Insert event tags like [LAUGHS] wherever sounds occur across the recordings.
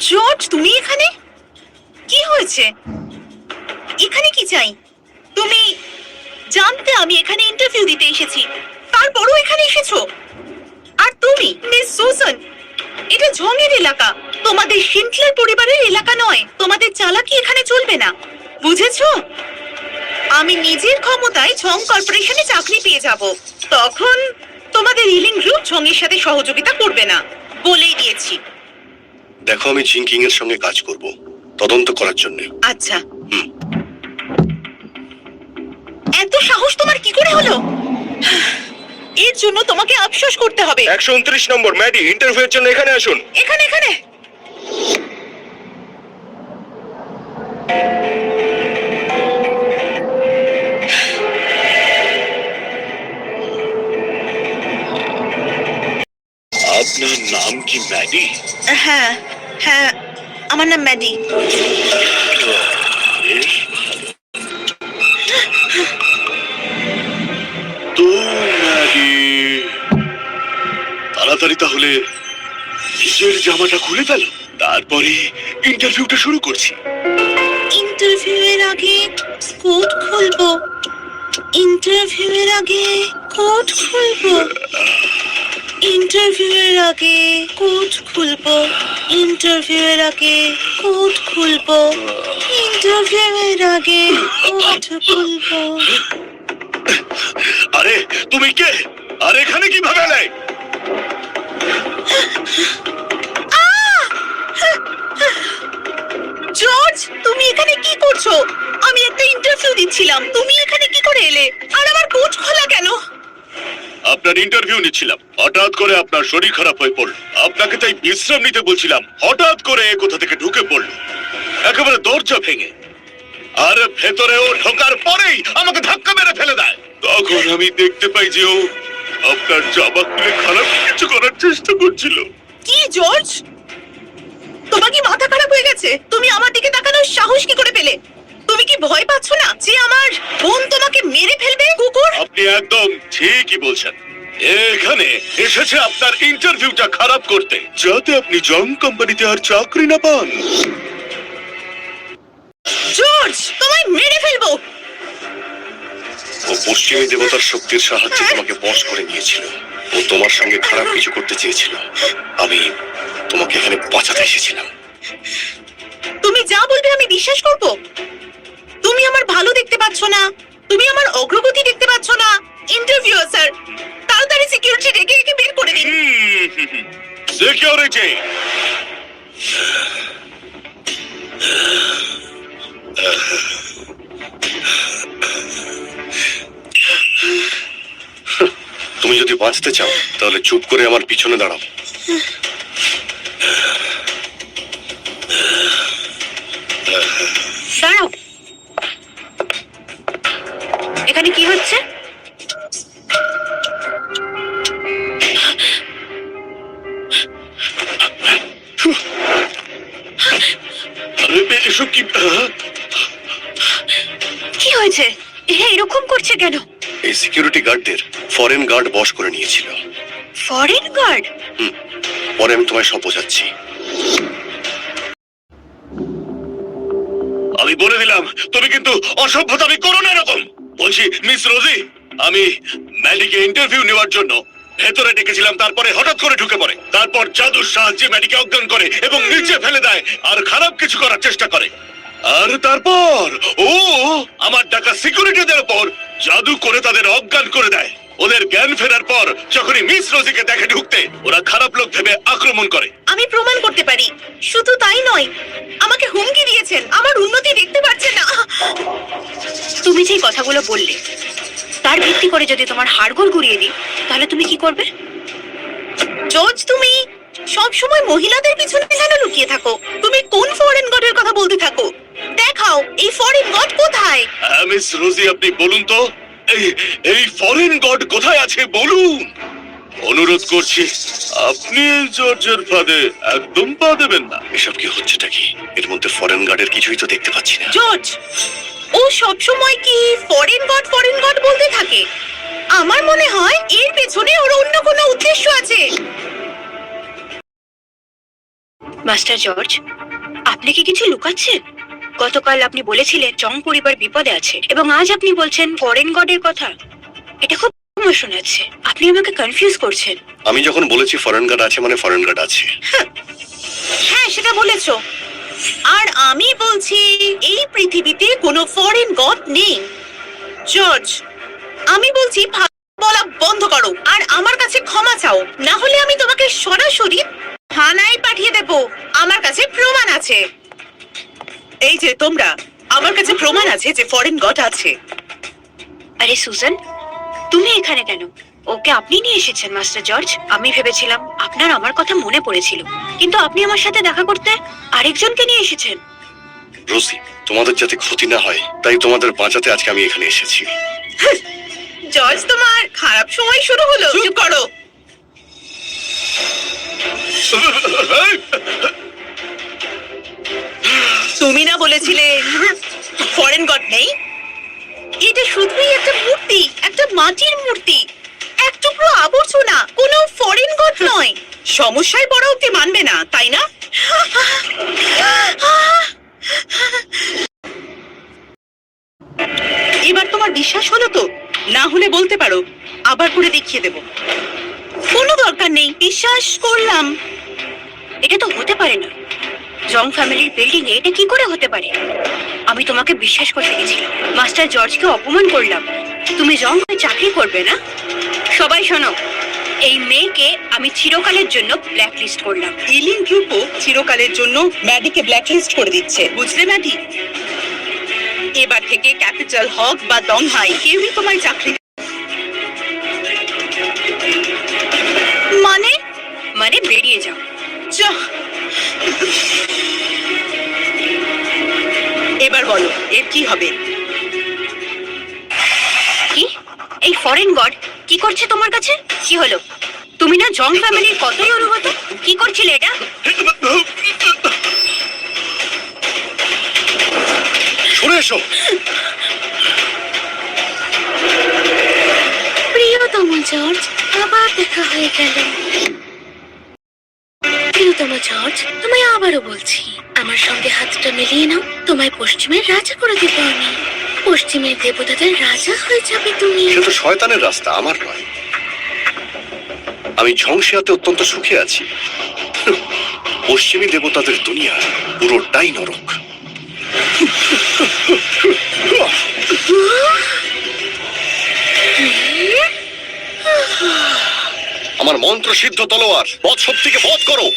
George, তুমি এখানে? কি হয়েছে? এখানে কি চাই? তুমি জানতে আমি এখানে ইন্টারভিউ দিতে এসেছি। তারপরও এখানে এসেছ? আর তুমি মিস সুসান এটা ঝঙের এলাকা। তোমাদের শিন্টলার পরিবারের এলাকা নয়। তোমাদের চালাকি এখানে চলবে না। বুঝেছ? আমি নিজের ক্ষমতায় ঝং কর্পোরেশনে চাকরি পেয়ে যাব। তখন তোমাদের ইলিং গ্রুপ ঝংয়ের সাথে সহযোগিতা করবে না, বলেই দিয়েছি। দেখো আমি জিঙ্কিং এর সঙ্গে কাজ করব তদন্ত করার জন্য। আচ্ছা। এত সাহস তোমার কি করে হলো? এর জন্য তোমাকে আফসোস করতে হবে। একশো উনত্রিশ নম্বর ম্যাডি ইন্টারভিউ এর জন্য এখানে আসুন। এখানে এখানে। আমার নাম ম্যাডি। তাড়াতাড়ি তাহলে নিজের জামাটা খুলে ফেল? তারপরে ইন্টারভিউটা শুরু করছি। ইন্টারভিউ এর আগে কোড খুলবো। ইন্টারভিউ এর আগে কোড খুলবো। ইন্টারভিউ এর আগে কোড খুলবো। ইন্টারভিউয়ের আগে কোড খুলবো। ইন্টারভিউয়ের আগে কোড খুলবো। আরে তুমি কে? আর এখানে কীভাবে এলে? জর্জ তুমি এখানে কি করছ? আমি একটা ইন্টারভিউ দিচ্ছিলাম। তুমি এখানে কি করে এলে? আর আমার কোট খোলা আপনার ইন্টারভিউ নিচ্ছিলাম। হঠাৎ করে আপনার শরীর খারাপ হয়ে পড়ল। আপনাকে তাই বিশ্রাম নিতে বলছিলাম। হঠাৎ করে কোথা থেকে ঢুকে পড়ল। একেবারে দরজা ভেঙে। আর ভেতরে ও ঢোকার পরেই আমাকে ধাক্কা মেরে ফেলে দেয়। তখন আমি দেখতে পাই যে ও আপনার জামা খুলে খারাপ কিছু করার চেষ্টা করছিল। কি, জর্জ? তোমার কি মাথা খারাপ হয়ে গেছে? তুমি আমার দিকে তাকানোর সাহস কি করে পেলে? তুমি কি ভয় পাচ্ছ না যে আমার বোন তোমাকে মেরে ফেলবে কুকুর? আপনি একদম ঠিকই বলছেন। এখানে এসেছে আপনার ইন্টারভিউটা খারাপ করতে। যাতে আপনি জং কোম্পানিতে আর চাকরি না পান। জর্জ তোমায় মেরে ফেলব। ও পশ্চিমী দেবতার শক্তির সাহায্যে তোমাকে বশ করে নিয়েছিল। ও তোমার সঙ্গে খারাপ কিছু করতে চেয়েছিল। আমি তোমাকে এখানে বাঁচাতে এসেছিলাম। তুমি যা বলবে আমি বিশ্বাস করব। তুমি আমার ভালো দেখতে পাচ্ছ না। তুমি আমার অগ্রগতি দেখতে পাচ্ছ না। ইন্টারভিউ স্যার তাড়াতাড়ি সিকিউরিটি রেখে একে বের করে দিন। সিকিউরিটি তুমি যদি বাঁচতে চাও, তাহলে চুপ করে আমার পিছনে দাঁড়াও। এসব কি? কি হয়েছে? এ এরকম করছে কেন? এই সিকিউরিটি গার্ডদের ফরেন গার্ড বশ করে নিয়েছিল। ফরেন গার্ড পরে আমি তোমায় সব বোঝাচ্ছি। আমি বলে দিলাম তুমি কিন্তু অসভ্যতামি করো না এরকম। বলছি মিস রোজি আমি ম্যাডিকে ইন্টারভিউ নেওয়ার জন্য ভেতরে ডেকেছিলাম, তারপরে হঠাৎ করে ঢুকে পড়ে। তারপর জাদুর সাহায্যে ম্যাডিকে অজ্ঞান করে এবং নিচে ফেলে দেয় আর খারাপ কিছু করার চেষ্টা করে। আর তারপর ও আমার ডাকা সিকিউরিটিদের উপর জাদু করে তাদের অজ্ঞান করে দেয়। ওদের জ্ঞান ফেরার পর যখনই মিস রোজিকে দেখে ঢুকতে, ওরা খারাপ লোক ভেবে আক্রমণ করে। আমি প্রমাণ করতে পারি। শুধু তাই নয়, আমাকে হুমকি দিয়েছেন। আমার উন্নতি দেখতে পাচ্ছেন না। তুমি যেই কথাগুলো বললে তার ভিত্তি করে যদি তোমার হাড়গোড় গুড়িয়ে দিই তাহলে তুমি কি করবে? জর্জ তুমি সব সময় মহিলাদের পিছনে কেন লুকিয়ে থাকো। তুমি কোন ফরেন গডের কথা বলতে থাকো? দেখাও এই ফরেন গড কোথায়? হ্যাঁ, মিস রোজি আপনি বলুন তো এই এই ফরেন গড কোথায় আছে বলুন। অনুরোধ করছি আপনি জর্জের ফাঁদে একদম পা দেবেন না। এসব কি হচ্ছেটা কি? এর মধ্যে ফরেন গার্ডের কিছুই তো দেখতে পাচ্ছি না। জর্জ! সব সময় কি ফরেন গড ফরেন গড বলতে থাকে? আমার মনে হয় এর পেছনে ওর অন্য কোনো উদ্দেশ্য আছে। মাস্টার জর্জ আপনি কি কিছু লুকাচ্ছেন? গতকাল আপনি বলেছিলেন জং পরিবার বিপদে আছে এবং আজ আপনি বলছেন ফরেন গডের কথা। এটা খুব শোনাচ্ছে। আপনি আমাকে কনফিউজ করছেন। আমি যখন বলেছি ফরেন গার্ড আছে মানে ফরেন গার্ড আছে। হ্যাঁ সেটা বলেছ। আর আমি বলছি, এই পৃথিবীতে কোনো ফরেন গড নেই। জর্জ আমি বলছি বলা বন্ধ করো, আর আমার কাছে ক্ষমা চাও। না হলে আমি তোমাকে সরাসরি থানায় পাঠিয়ে দেব। আমার কাছে প্রমাণ আছে। এই যে তোমরা, আমার কাছে প্রমাণ আছে যে ফরেন গড আছে। আরে সুজান তুমি এখানে কেন? ওকে আপনি নিয়ে এসেছেন মাস্টার জর্জ। আমি ভেবেছিলাম আপনার আমার কথা মনে পড়েছিল। কিন্তু আপনি আমার সাথে দেখা করতে আরেকজনকে নিয়ে এসেছেন। রোজি তোমাদের যাতে ক্ষতি না হয় তাই তোমাদের বাঁচাতে আজকে আমি এখানে এসেছি। জর্জ তোমার খারাপ সময় শুরু হলো। চুপ করো। [LAUGHS] তুমি না বলেছিলে ফরেন গড নেই এটা শুধুই একটা মূর্তি একটা মাটির মূর্তি। এক টুকরো আবর্জনা কোনো ফরেন গড নয়। সমস্যায় পড়া অব্দি মানবে না, তাই না? এবার তোমার বিশ্বাস হলো তো? না হলে বলতে পারো, আবার করে দেখিয়ে দেব। কোনো দরকার নেই, বিশ্বাস করলাম। এটা তো হতে পারে না। জং ফ্যামিলির বিল্ডিং এ এটা কি করে হতে পারে? আমি তোমাকে বিশ্বাস করতে গেছিলাম। মাস্টার জর্জকে অপমান করলাম। তুমি জং হয়ে চাকরি করবে না? সবাই শোনো এই মেয়েকে আমি চিরকালের জন্য ব্ল্যাক লিস্ট করলাম ইলিং গ্রুপও চিরকালের জন্য ম্যাডিকে ব্ল্যাকলিস্ট করে দিচ্ছে। বুঝলে ম্যাডি এবার থেকে ক্যাপিটাল হক বা দং হাই কেউই তোমার চাকরি মানে? মানে বেরিয়ে যাও। যা। এবার বলো এর কি হবে? কি? এই ফরেন গড কি করছে তোমার কাছে? কি হলো? তুমি না জং ফ্যামিলির কতই অনুগত? কি করছিলে এটা? সরে এসো। প্রিয়তম জর্জ আবার দেখা হয়ে গেল। প্রিয়তম জর্জ তোমায় আবারও বলছি। আমার সঙ্গে হাতটা মিলিয়ে নাও তোমায় পশ্চিমের রাজা করে দেব আমি। পশ্চিমের দেবতাদের রাজা হয়ে যাবে তুমি। সে তো শয়তানের রাস্তা আমার নয়। আমি ঝংসিয়াতে অত্যন্ত সুখে আছি। পশ্চিমী দেবতাদের দুনিয়া পুরোটাই নরক। আমার মন্ত্র সিদ্ধ তলোয়ার বধ শক্তিকে বধ করো।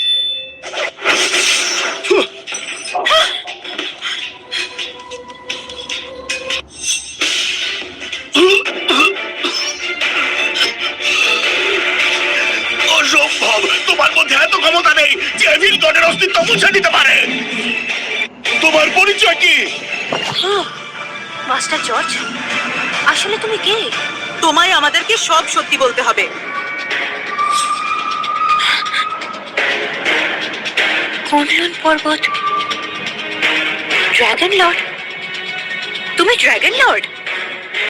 অস্তিত্ব মুছে দিতে পারে। তোমার পরিচয় কি? Master George. আসলে তুমি কে? তোমায় আমাদেরকে সব সত্যি বলতে হবে। কোনলন পর্বত? Dragon lord? তুমি ড্রাগন লর্ড?